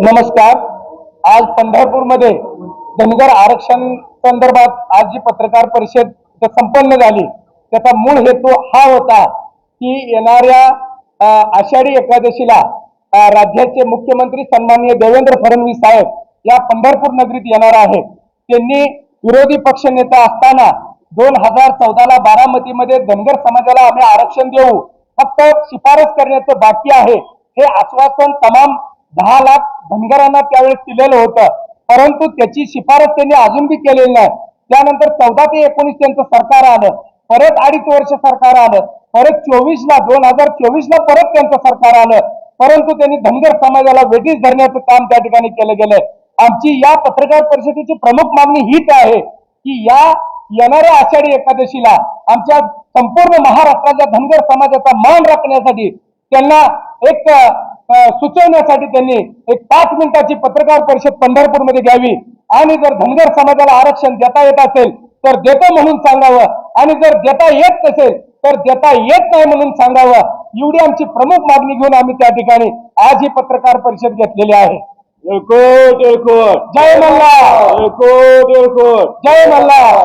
नमस्कार. आज पंढरपूरमध्ये धनगर आरक्षण संदर्भात आज जी पत्रकार परिषद संपन्न झाली त्याचा मूळ हेतू हा होता की येणाऱ्या आषाढी एकादशीला राज्याचे मुख्यमंत्री सन्माननीय देवेंद्र फडणवीस साहेब या पंढरपूर नगरीत येणार आहेत. त्यांनी विरोधी पक्ष नेता असताना दोन हजार चौदाला बारामतीमध्ये धनगर समाजाला आम्ही आरक्षण देऊ फक्त शिफारस करण्याचं बाकी आहे. हे आश्वासन तमाम दहा लाख धनगरांना त्यावेळेस दिलेलं होतं. परंतु त्याची शिफारस त्यांनी अजून बी केलेली नाही. त्यानंतर चौदा ते एकोणीस त्यांचं सरकार आलं. परत अडीच वर्ष सरकार आलं. परत चोवीस ला दोन हजार चोवीस ला परत त्यांचं सरकार आलं. परंतु त्यांनी धनगर समाजाला वेगळीच धरण्याचं काम त्या ठिकाणी केलं गेलंय. आमची या पत्रकार परिषदेची प्रमुख मागणी हीच आहे की या येणाऱ्या आषाढी एकादशीला आमच्या संपूर्ण महाराष्ट्राच्या धनगर समाजाचा मान राखण्यासाठी त्यांना एक सुचवण्यासाठी त्यांनी एक पाच मिनिटाची पत्रकार परिषद पंढरपूरमध्ये घ्यावी. आणि जर धनगर समाजाला आरक्षण देता येत असेल तर देतो म्हणून सांगावं. आणि जर देता येत नसेल तर देता येत नाही म्हणून सांगावं. एवढी आमची प्रमुख मागणी घेऊन आम्ही त्या ठिकाणी आज ही पत्रकार परिषद घेतलेली आहे. जय येळकोट जय मल्हार.